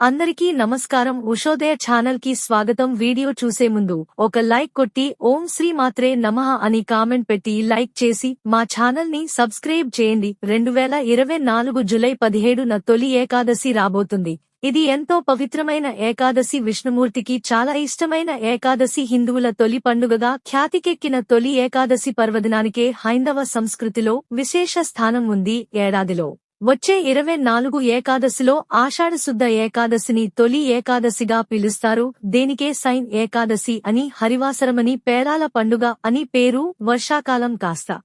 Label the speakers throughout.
Speaker 1: అందరికీ నమస్కారం. ఉషోదయ ఛానల్కి స్వాగతం. వీడియో చూసే ముందు ఒక లైక్ కొట్టి ఓం శ్రీ మాత్రే నమః అని కామెంట్ పెట్టి లైక్ చేసి మా ఛానల్ని సబ్స్క్రైబ్ చేయండి. రెండు వేల ఇరవై నాలుగు జులై పదిహేడున తొలి ఏకాదశి రాబోతుంది. ఇది ఎంతో పవిత్రమైన ఏకాదశి. విష్ణుమూర్తికి చాలా ఇష్టమైన ఏకాదశి. హిందువుల తొలి పండుగగా ఖ్యాతికెక్కిన తొలి ఏకాదశి పర్వదినానికే హైందవ సంస్కృతిలో విశేష స్థానం ఉంది. ఏడాదిలో వచ్చే ఇరవై నాలుగు ఏకాదశిలో ఆషాఢశుద్ధ ఏకాదశిని తొలి ఏకాదశిగా పిలుస్తారు. దేనికే సైన్ ఏకాదశి అని హరివాసరమని పేరాల పండుగ అని పేరు వర్షాకాలం కాస్త.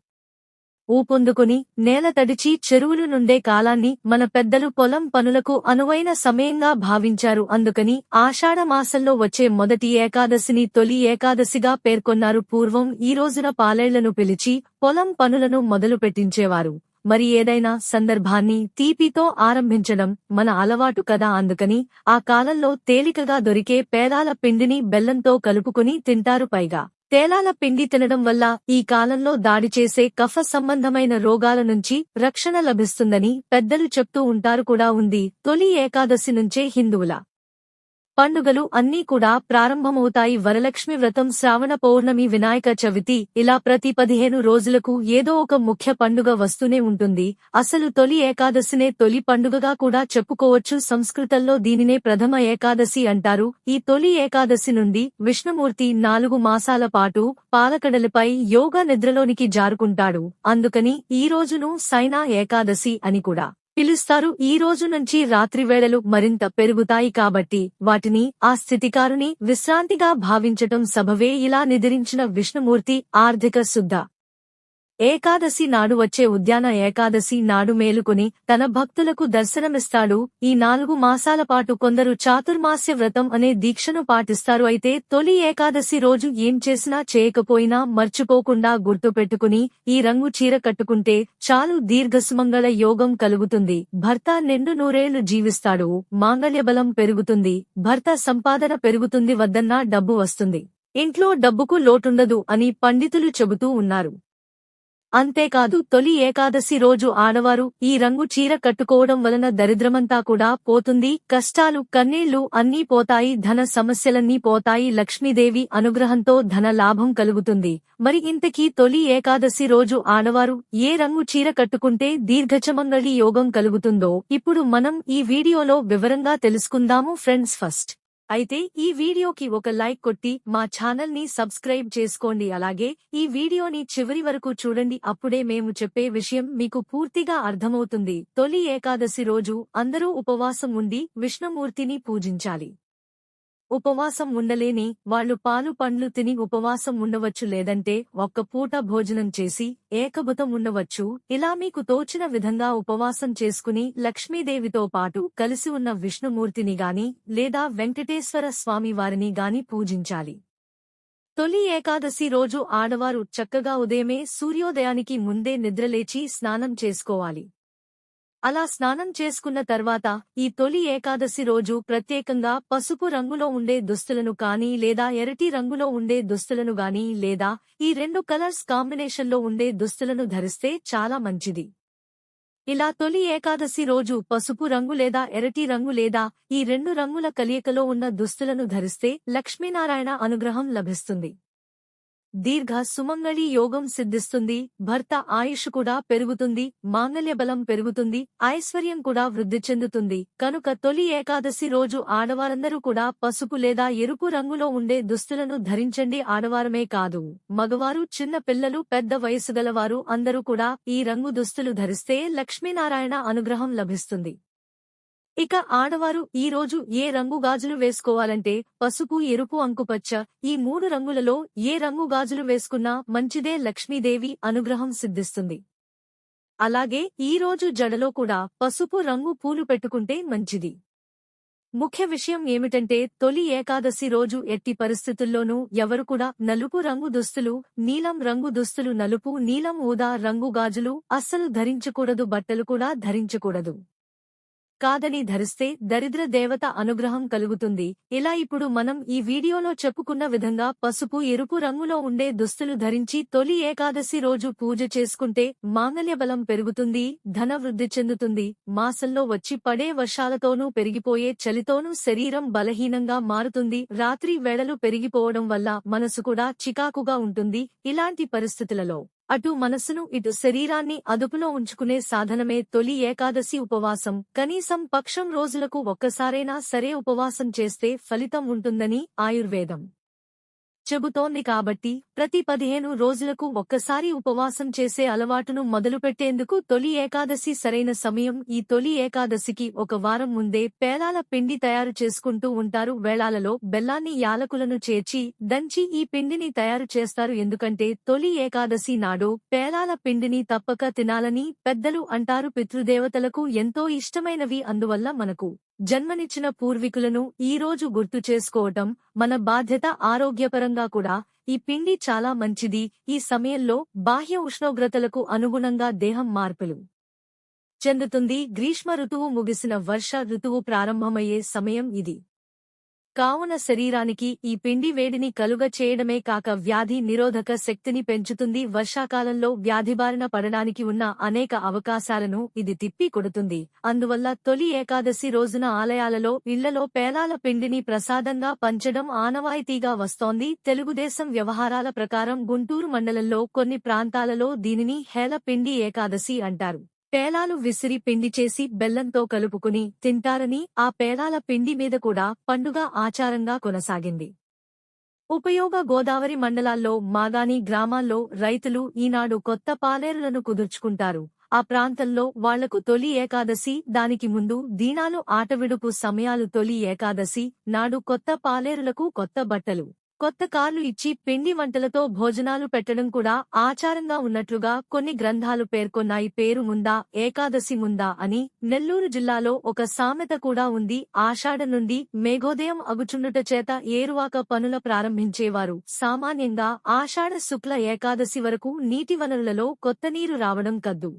Speaker 1: ఊపొందుకుని నేల తడిచి చెరువులు నుండే కాలాన్ని మన పెద్దలు పొలం పనులకు అనువైన సమయంగా భావించారు. అందుకని ఆషాఢ మాసంలో వచ్చే మొదటి ఏకాదశిని తొలి ఏకాదశిగా పేర్కొన్నారు. పూర్వం ఈ రోజున పాలేళ్ళను పిలిచి పొలం పనులను మొదలు పెట్టించేవారు మరి ఏదైనా సందర్భాన్ని తీపితో ఆరంభించడం మన అలవాటు కదా అందుకని ఆ కాలంలో తేలికగా దొరికే పేదాల పిండిని బెల్లంతో కలుపుకుని తింటారు పైగా. తేలాల పిండి తినడం వల్ల ఈ కాలంలో దాడి చేసే కఫ సంబంధమైన రోగాల నుంచి రక్షణ లభిస్తుందని పెద్దలు చెప్తూ ఉంటారు కూడా ఉంది తొలి ఏకాదశి నుంచే హిందువుల పండుగలు అన్నీ కూడా ప్రారంభమవుతాయి. వరలక్ష్మి వ్రతం శ్రావణ పౌర్ణమి వినాయక చవితి ఇలా ప్రతి పదిహేను రోజులకు ఏదో ఒక ముఖ్య పండుగ వస్తూనే ఉంటుంది. అసలు తొలి ఏకాదశినే తొలి పండుగగా కూడా చెప్పుకోవచ్చు. సంస్కృతంలో దీనినే ప్రథమ ఏకాదశి అంటారు. ఈ తొలి ఏకాదశి నుండి విష్ణుమూర్తి నాలుగు మాసాల పాటు పాలకడలపై యోగా నిద్రలోనికి జారుకుంటాడు. అందుకని ఈ రోజును సైనా ఏకాదశి అని కూడా. పిలుస్తారు. ఈ రోజు నుంచి రాత్రి వేళలు మరింత పెరుగుతాయి కాబట్టి వాటిని ఆ స్థితికారుని విశ్రాంతిగా భావించటం సభవే ఇలా నిద్రించిన విష్ణుమూర్తి ఆర్థిక శుద్ధ ఏకాదశి నాడు వచ్చే ఉద్యాన ఏకాదశి నాడు మేలుకుని తన భక్తులకు దర్శనమిస్తాడు. ఈ నాలుగు మాసాల పాటు కొందరు చాతుర్మాస్య వ్రతం అనే దీక్షను పాటిస్తారు. అయితే తొలి ఏకాదశి రోజు ఏం చేసినా చేయకపోయినా మర్చిపోకుండా గుర్తుపెట్టుకుని ఈ రంగు చీర కట్టుకుంటే చాలు దీర్ఘసుమంగళ యోగం కలుగుతుంది. భర్త నిండు నూరేళ్ళు జీవిస్తాడు. మాంగళ్యబలం పెరుగుతుంది. భర్త సంపాదన పెరుగుతుంది. వద్దన్నా డబ్బు వస్తుంది. ఇంట్లో డబ్బుకు లోటుండదు అని పండితులు చెబుతూ ఉన్నారు. అంతేకాదు తొలి ఏకాదశి రోజు ఆడవారు ఈ రంగు చీర కట్టుకోవడం వలన దరిద్రమంతా కూడా పోతుంది. కష్టాలు కన్నీళ్ళు అన్నీ పోతాయి ధన సమస్యలన్నీ పోతాయి. లక్ష్మీదేవి అనుగ్రహంతో ధన లాభం కలుగుతుంది. మరి ఇంతకీ తొలి ఏకాదశి రోజు ఆడవారు ఏ రంగు చీర కట్టుకుంటే దీర్ఘచమంగళి యోగం కలుగుతుందో ఇప్పుడు మనం ఈ వీడియోలో వివరంగా తెలుసుకుందాము ఫ్రెండ్స్ ఫస్ట్. అయితే ఈ వీడియోకి ఒక లైక్ కొట్టి మా ఛానల్ని సబ్స్క్రైబ్ చేసుకోండి. అలాగే ఈ వీడియోని చివరి వరకు చూడండి. అప్పుడే మేము చెప్పే విషయం మీకు పూర్తిగా అర్థమవుతుంది. తొలి ఏకాదశి రోజు అందరూ ఉపవాసం ఉండి విష్ణుమూర్తిని పూజించాలి. ఉపవాసం ఉండలేని వాళ్ళు పాలు పండ్లు తిని ఉపవాసం ఉండవచ్చు లేదంటే ఒక్క పూట భోజనం చేసి ఏకభుతం ఉండవచ్చు. ఇలా మీకు తోచిన విధంగా ఉపవాసం చేసుకుని లక్ష్మీదేవితో పాటు కలిసి ఉన్న విష్ణుమూర్తిని గాని లేదా వెంకటేశ్వర స్వామి వారిని గాని పూజించాలి. తొలి ఏకాదశి రోజు ఆడవారు చక్కగా ఉదయమే సూర్యోదయానికి ముందే నిద్రలేచి స్నానం చేసుకోవాలి. అలా స్నానం చేసుకున్న తర్వాత ఈ తొలి ఏకాదశి రోజు ప్రత్యేకంగా పసుపు రంగులో ఉండే దుస్తులను కానీ లేదా ఎరటి రంగులో ఉండే దుస్తులను గాని లేదా ఈ రెండు కలర్స్ కాంబినేషన్లో ఉండే దుస్తులను ధరిస్తే చాలా మంచిది. ఇలా తొలి ఏకాదశి రోజు పసుపు రంగు లేదా ఎరటి రంగు లేదా ఈ రెండు రంగుల కలియకలో ఉన్న దుస్తులను ధరిస్తే లక్ష్మీనారాయణ అనుగ్రహం లభిస్తుంది. దీర్ఘ సుమంగళి యోగం సిద్ధిస్తుంది భర్త ఆయుష్ కూడా పెరుగుతుంది మాంగల్య బలం పెరుగుతుంది ఐశ్వర్యం కూడా వృద్ధి చెందుతుంది. కనుక తొలి ఏకాదశి రోజు ఆడవారందరూ కూడా పసుపు లేదా ఎరుపు రంగులో ఉండే దుస్తులను ధరించండి. ఆడవారమే కాదు మగవారు చిన్న పిల్లలు పెద్ద వయసు గలవారు అందరూ కూడా ఈ రంగు దుస్తులు ధరిస్తే లక్ష్మీనారాయణ అనుగ్రహం లభిస్తుంది. ఇక ఆడవారు ఈ రోజు ఏ రంగు గాజులు వేసుకోవాలంటే పసుపు ఎరుపు అంకుపచ్చ ఈ మూడు రంగులలో ఏ రంగు గాజులు వేసుకున్నా మంచిదే లక్ష్మీదేవి అనుగ్రహం సిద్ధిస్తుంది. అలాగే ఈ రోజు జడలో కూడా పసుపు రంగు పూలు పెట్టుకుంటే మంచిది. ముఖ్య విషయం ఏమిటంటే తొలి ఏకాదశి రోజు ఎట్టి పరిస్థితుల్లోనూ ఎవరు కూడా నలుపు రంగు దుస్తులు నీలం రంగు దుస్తులు నలుపు నీలం ఊదా రంగు గాజులు అస్సలు ధరించకూడదు బట్టలు కూడా ధరించకూడదు. కాదని ధరిస్తే దరిద్ర దేవత అనుగ్రహం కలుగుతుంది. ఇలా ఇప్పుడు మనం ఈ వీడియోలో చెప్పుకున్న విధంగా పసుపు ఎరుపు రంగులో ఉండే దుస్తులు ధరించి తొలి ఏకాదశి రోజు పూజ చేసుకుంటే మాంగళ్య బలం పెరుగుతుంది ధన వృద్ధి చెందుతుంది. మాసంలో వచ్చి పడే వర్షాలతోనూ పెరిగిపోయే చలితోనూ శరీరం బలహీనంగా మారుతుంది. రాత్రి వేళలు పెరిగిపోవడం వల్ల మనసు కూడా చికాకుగా ఉంటుంది. ఇలాంటి పరిస్థితులలో అటు మనసును ఇటు శరీరాన్ని అదుపులో ఉంచుకునే సాధనమే తొలి ఏకాదశి ఉపవాసం. కనీసం పక్షం రోజులకు ఒక్కసారైనా సరే ఉపవాసం చేస్తే ఫలితం ఉంటుందని ఆయుర్వేదం. చెబుతోంది కాబట్టి ప్రతి పదిహేను రోజులకు ఒక్కసారి ఉపవాసం చేసే అలవాటును మొదలుపెట్టేందుకు తొలి ఏకాదశి సరైన సమయం. ఈ తొలి ఏకాదశికి ఒక వారం ముందే పేలాల పిండి తయారు చేసుకుంటూ ఉంటారు. వేళాలలో బెల్లాన్ని యాలకులను చేర్చి దంచి ఈ పిండిని తయారు చేస్తారు. ఎందుకంటే తొలి ఏకాదశి నాడు పేలాల పిండిని తప్పక తినాలని పెద్దలు అంటారు. పితృదేవతలకు ఎంతో ఇష్టమైనవి. అందువల్ల మనకు జన్మనిచ్చిన పూర్వీకులను ఈ రోజు గుర్తు చేసుకోవటం మన బాధ్యత. ఆరోగ్యపరంగా కూడా ఈ పిండి చాలా మంచిది. ఈ సమయంలో బాహ్య ఉష్ణోగ్రతలకు అనుగుణంగా దేహం మార్పులు చెందుతుంది. గ్రీష్మ ఋతువు ముగిసిన వర్ష ఋతువు ప్రారంభమయ్యే సమయం ఇది. కావున శరీరానికి ఈ పిండి వేడిని కలుగ చేయడమే కాక వ్యాధి నిరోధక శక్తిని పెంచుతుంది. వర్షాకాలంలో వ్యాధిబారిన పడడానికి ఉన్న అనేక అవకాశాలను ఇది తిప్పి కొడుతుంది. అందువల్ల తొలి ఏకాదశి రోజున ఆలయాలలో ఇళ్ళలో పేలాల పిండిని ప్రసాదంగా పంచడం ఆనవాయితీగా వస్తోంది. తెలుగుదేశం వ్యవహారాల ప్రకారం గుంటూరు మండలంలో కొన్ని ప్రాంతాలలో దీనిని హేల పిండి ఏకాదశి అంటారు. పేలాలు విసిరి పిండి చేసి బెల్లంతో కలుపుకుని తింటారని ఆ పేలాల పిండి మీద కూడా పండుగ ఆచారంగా కొనసాగింది. ఉపయోగ గోదావరి మండలాల్లో మాగాని గ్రామాల్లో రైతులు ఈనాడు కొత్త పాలేరులను కుదుర్చుకుంటారు. ఆ ప్రాంతంలో వాళ్ళకు తొలి ఏకాదశి దానికి ముందు దీనాలు ఆటవిడుపు సమయాలు తొలి ఏకాదశి నాడు కొత్త పాలేరులకు కొత్త బట్టలు. కొత్త కార్లు ఇచ్చి పిండి వంటలతో భోజనాలు పెట్టడం కూడా ఆచారంగా ఉన్నట్లుగా కొన్ని గ్రంథాలు పేర్కొన్నాయి. పేరు ముందా ఏకాదశి ముందా అని నెల్లూరు జిల్లాలో ఒక సామెత కూడా ఉంది. ఆషాఢ నుండి మేఘోదయం అగుచుండుట చేత ఏరువాక పనుల ప్రారంభించేవారు. సామాన్యంగా ఆషాఢ శుక్ల ఏకాదశి వరకు నీటి వనరులలో కొత్త నీరు రావడం కద్దు.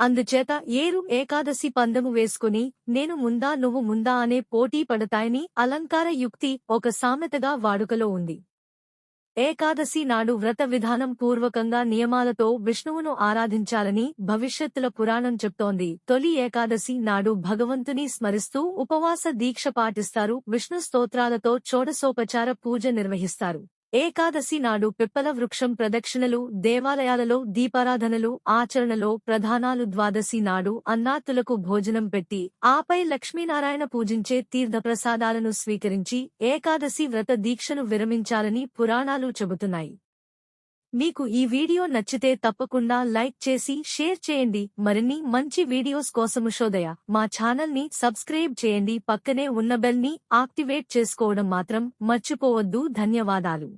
Speaker 1: అందుచేత ఏరు ఏకాదశి పందము వేసుకుని నేను ముందా నువ్వు ముందా అనే పోటీ పడతాయని అలంకార యుక్తి ఒక సామెతగా వాడుకలో ఉంది. ఏకాదశి నాడు వ్రత విధానం పూర్వకంగా నియమాలతో విష్ణువును ఆరాధించాలని భవిష్యత్తుల పురాణం చెప్తోంది. తొలి ఏకాదశి నాడు భగవంతుని స్మరిస్తూ ఉపవాస దీక్ష పాటిస్తారు. విష్ణు స్తోత్రాలతో చోడసోపచార పూజ నిర్వహిస్తారు. ఏకాదశి నాడు పిప్పల వృక్షం ప్రదక్షిణలు దేవాలయాలలో దీపారాధనలు ఆచరణలో ప్రధానాలు ద్వాదశి నాడు అన్నాత్తులకు భోజనం పెట్టి ఆపై లక్ష్మీనారాయణ పూజించే తీర్థప్రసాదాలను స్వీకరించి ఏకాదశి వ్రత దీక్షను విరమించాలని పురాణాలు చెబుతున్నాయి. మీకు ఈ వీడియో నచ్చితే తప్పకుండా లైక్ చేసి షేర్ చేయండి. మరిన్ని మంచి వీడియోస్ కోసము శోదయ. మా ఛానల్ని సబ్స్క్రైబ్ చేయండి. పక్కనే ఉన్న బెల్ని యాక్టివేట్ చేసుకోవడం మాత్రం మర్చిపోవద్దు. ధన్యవాదాలు.